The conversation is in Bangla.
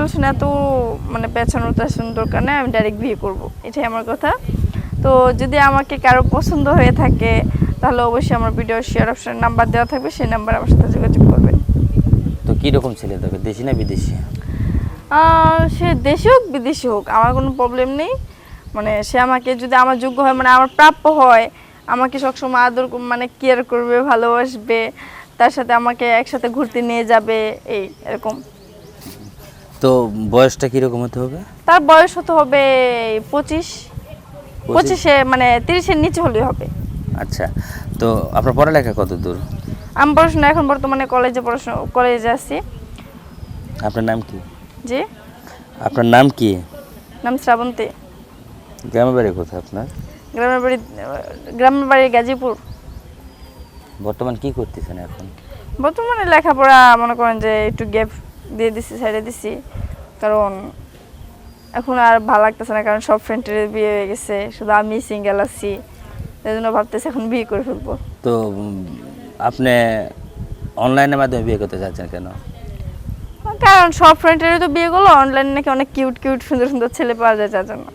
টেনশন এত মানে পেছানোর তেছানোর দরকার নেই আমি ডাইরেক্ট বিয়ে করব। এটাই আমার কথা। তো যদি আমাকে কারও পছন্দ হয়ে থাকে তাহলে অবশ্যই আমার ভিডিও শেয়ার অপশন নাম্বার দেওয়া থাকবে সেই নাম্বার আমার সাথে যোগাযোগ করবেন। তো কীরকম ছেলে তোকে দেশি না বিদেশি? সে দেশি হোক বিদেশি হোক আমার কোনো প্রবলেম নেই। মানে সে আমাকে যদি আমার যোগ্য হয় মানে আমার প্রাপ্য হয় আমাকে সবসময় আদর মানে কেয়ার করবে ভালোবাসবে তার সাথে আমাকে একসাথে ঘুরতে নিয়ে যাবে এই এরকম। তো বয়সটা কীরকম হতে হবে? তার বয়স হতে হবে পঁচিশ। পঁচিশে? মানে তিরিশের নিচে হলেই হবে। আচ্ছা তো আপনার পড়ালেখা কত দূর? আমি পড়াশোনা এখন বর্তমানে কলেজে পড়াশোনা কলেজে আছি। আপনার নাম কি? জি? আপনার নাম কি? নাম শ্রাবন্তী। গ্রামের বাড়ি কোথায় আপনার? গ্রামের বাড়ি গ্রামের বাড়ি গাজীপুর। বর্তমান কি করতেছেন এখন? বর্তমানে লেখাপড়া মনে করেন যে একটু গ্যাপ দিয়ে দিছি ছেড়ে দিছি। কারণ এখন আর ভালো লাগতেছে না কারণ সব ফ্রেন্ডের বিয়ে হয়ে গেছে শুধু আমি সিঙ্গেল আছি। এই জন্য ভাবতেছি এখন বিয়ে করে ফেলব। তো আপনি অনলাইনের মাধ্যমে বিয়ে করতে চাচ্ছেন কেন? কারণ সব ফ্রেন্ডেরই তো বিয়ে করল অনলাইনে নাকি অনেক কিউট কিউট সুন্দর সুন্দর ছেলে পাওয়া যায় যার জন্য।